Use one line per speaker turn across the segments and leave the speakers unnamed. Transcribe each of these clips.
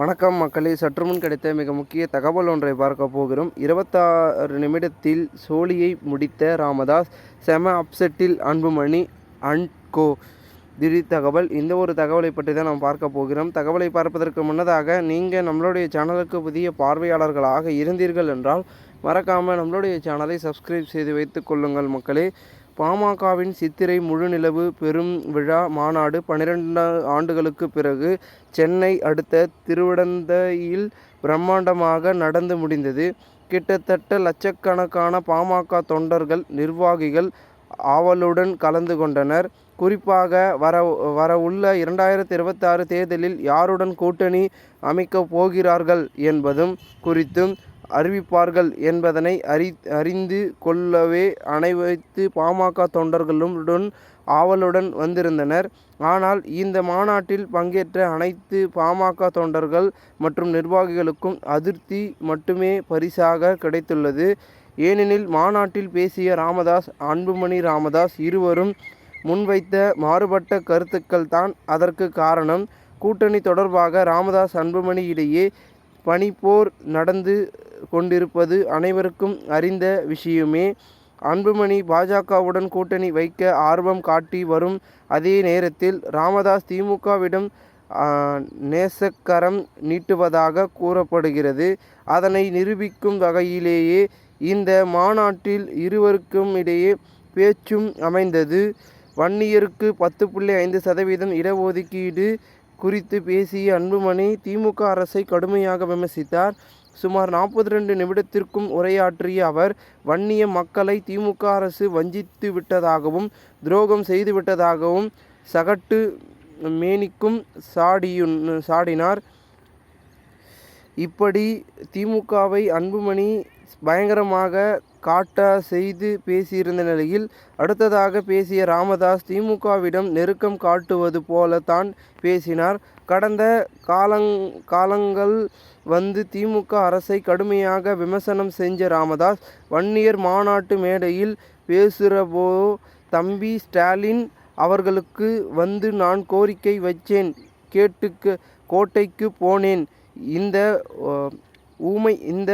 வணக்கம் மக்களே. சற்றுமுன் கிடைத்த மிக முக்கிய தகவல் ஒன்றை பார்க்க போகிறோம். இருபத்தாறு நிமிடத்தில் சோழியை முடித்த ராமதாஸ் செம அப்செட்டில் அன்புமணி அண்ட் கோ திடீர் தகவல். இந்த ஒரு தகவலை பற்றி தான் நாம் பார்க்க போகிறோம். தகவலை பார்ப்பதற்கு முன்னதாக நீங்கள் நம்மளுடைய சேனலுக்கு புதிய பார்வையாளர்களாக இருந்தீர்கள் என்றால் மறக்காமல் நம்மளுடைய சேனலை சப்ஸ்கிரைப் செய்து வைத்துக் கொள்ளுங்கள் மக்களே. பாமகவின் சித்திரை முழுநிலவு பெரும் விழா மாநாடு பன்னிரெண்டு ஆண்டுகளுக்கு பிறகு சென்னை அடுத்த திருவிடந்தையில் பிரம்மாண்டமாக நடந்து முடிந்தது. கிட்டத்தட்ட லட்சக்கணக்கான பாமக தொண்டர்கள் நிர்வாகிகள் ஆவலுடன் கலந்து கொண்டனர். குறிப்பாக வர வரவுள்ள இரண்டாயிரத்தி இருபத்தாறு தேர்தலில் யாருடன் கூட்டணி அமைக்கப் போகிறார்கள் என்பதும் குறித்தும் அறிவிப்பார்கள் என்பதனை அறி அறிந்து கொள்ளவே அனைவைத்து பாமக தொண்டர்களுடன் ஆவலுடன் வந்திருந்தனர். ஆனால் இந்த மாநாட்டில் பங்கேற்ற அனைத்து பாமக தொண்டர்கள் மற்றும் நிர்வாகிகளுக்கும் அதிருப்தி மட்டுமே பரிசாக கிடைத்துள்ளது. ஏனெனில் மாநாட்டில் பேசிய ராமதாஸ் அன்புமணி ராமதாஸ் இருவரும் முன்வைத்த மாறுபட்ட கருத்துக்கள் தான் அதற்கு காரணம். கூட்டணி தொடர்பாக ராமதாஸ் அன்புமணி இடையே பனிப்போர் நடந்து கொண்டிருப்பது அனைவருக்கும் அறிந்த விஷயமே. அன்புமணி பாஜகவுடன் கூட்டணி வைக்க ஆர்வம் காட்டி வரும் அதே நேரத்தில் ராமதாஸ் திமுகவிடம் நேசக்கரம் நீட்டுவதாக கூறப்படுகிறது. அதனை நிரூபிக்கும் வகையிலேயே இந்த மாநாட்டில் இருவருக்கும் இடையே பேச்சும் அமைந்தது. வன்னியருக்கு பத்து புள்ளி ஐந்து சதவீதம் இடஒதுக்கீடு குறித்து பேசிய அன்புமணி திமுக அரசை கடுமையாக விமர்சித்தார். சுமார் நாற்பத்தி ரெண்டு நிமிடத்திற்கும் உரையாற்றிய அவர் வன்னிய மக்களை திமுக அரசு வஞ்சித்து விட்டதாகவும் துரோகம் செய்துவிட்டதாகவும் சகட்டு மேனிக்கும் சாடியுன் சாடினார். இப்படி திமுகவை அன்புமணி பயங்கரமாக காட்ட செய்து பேசியிருந்த நிலையில் அடுத்ததாக பேசிய ராமதாஸ் திமுகவிடம் நெருக்கம் காட்டுவது போல தான் பேசினார். கடந்த காலங் காலங்கள் வந்து திமுக அரசை கடுமையாக விமர்சனம் செஞ்ச ராமதாஸ் வன்னியர் மாநாட்டு மேடையில் பேசுகிறபோ தம்பி ஸ்டாலின் அவர்களுக்கு வந்து நான் கோரிக்கை வச்சேன் கேட்டுக்கு கோட்டைக்கு போனேன். இந்த ஊமை இந்த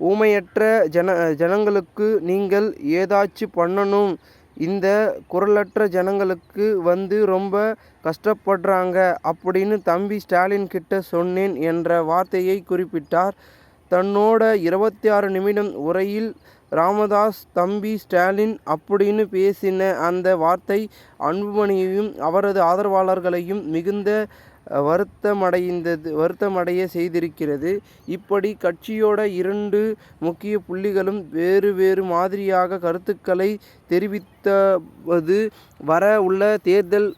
ஊமையற்ற ஜன ஜனங்களுக்கு நீங்கள் ஏதாச்சும் பண்ணணும். இந்த குரலற்ற ஜனங்களுக்கு வந்து ரொம்ப கஷ்டப்படுறாங்க அப்படின்னு தம்பி ஸ்டாலின் கிட்ட சொன்னேன் என்ற வார்த்தையை குறிப்பிட்டார். தன்னோட இருபத்தி ஆறு நிமிடம் உரையில் ராமதாஸ் தம்பி ஸ்டாலின் அப்படின்னு பேசின அந்த வார்த்தை அன்புமணியையும் அவரது ஆதரவாளர்களையும் மிகுந்த வருத்தமடைந்தது வருத்தமடைய செய்திருக்கிறது. இப்படி கட்சியோட இரண்டு முக்கிய புள்ளிகளும் வேறு வேறு மாதிரியாக கருத்துக்களை தெரிவித்தவது வர உள்ள தேர்தல்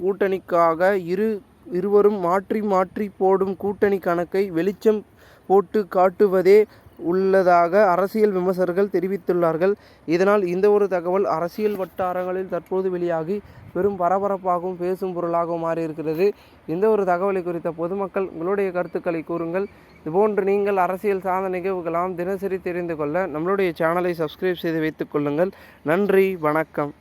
கூட்டணிக்காக இரு இருவரும் மாற்றி மாற்றி போடும் கூட்டணி கணக்கை வெளிச்சம் போட்டு காட்டுவதே உள்ளதாக அரசியல் விமர்சகர்கள் தெரிவித்துள்ளார்கள். இதனால் இந்த ஒரு தகவல் அரசியல் வட்டாரங்களில் தற்போது வெளியாகி பெரும் பரபரப்பாகவும் பேசும் பொருளாகவும் மாறியிருக்கிறது. இந்த ஒரு தகவலை குறித்த பொதுமக்கள் உங்களுடைய கருத்துக்களை கூறுங்கள். இதுபோன்று நீங்கள் அரசியல் சார்ந்த நிகழ்வுகளாம் தினசரி தெரிந்து கொள்ள நம்மளுடைய சேனலை சப்ஸ்கிரைப் செய்து வைத்துக் கொள்ளுங்கள். நன்றி வணக்கம்.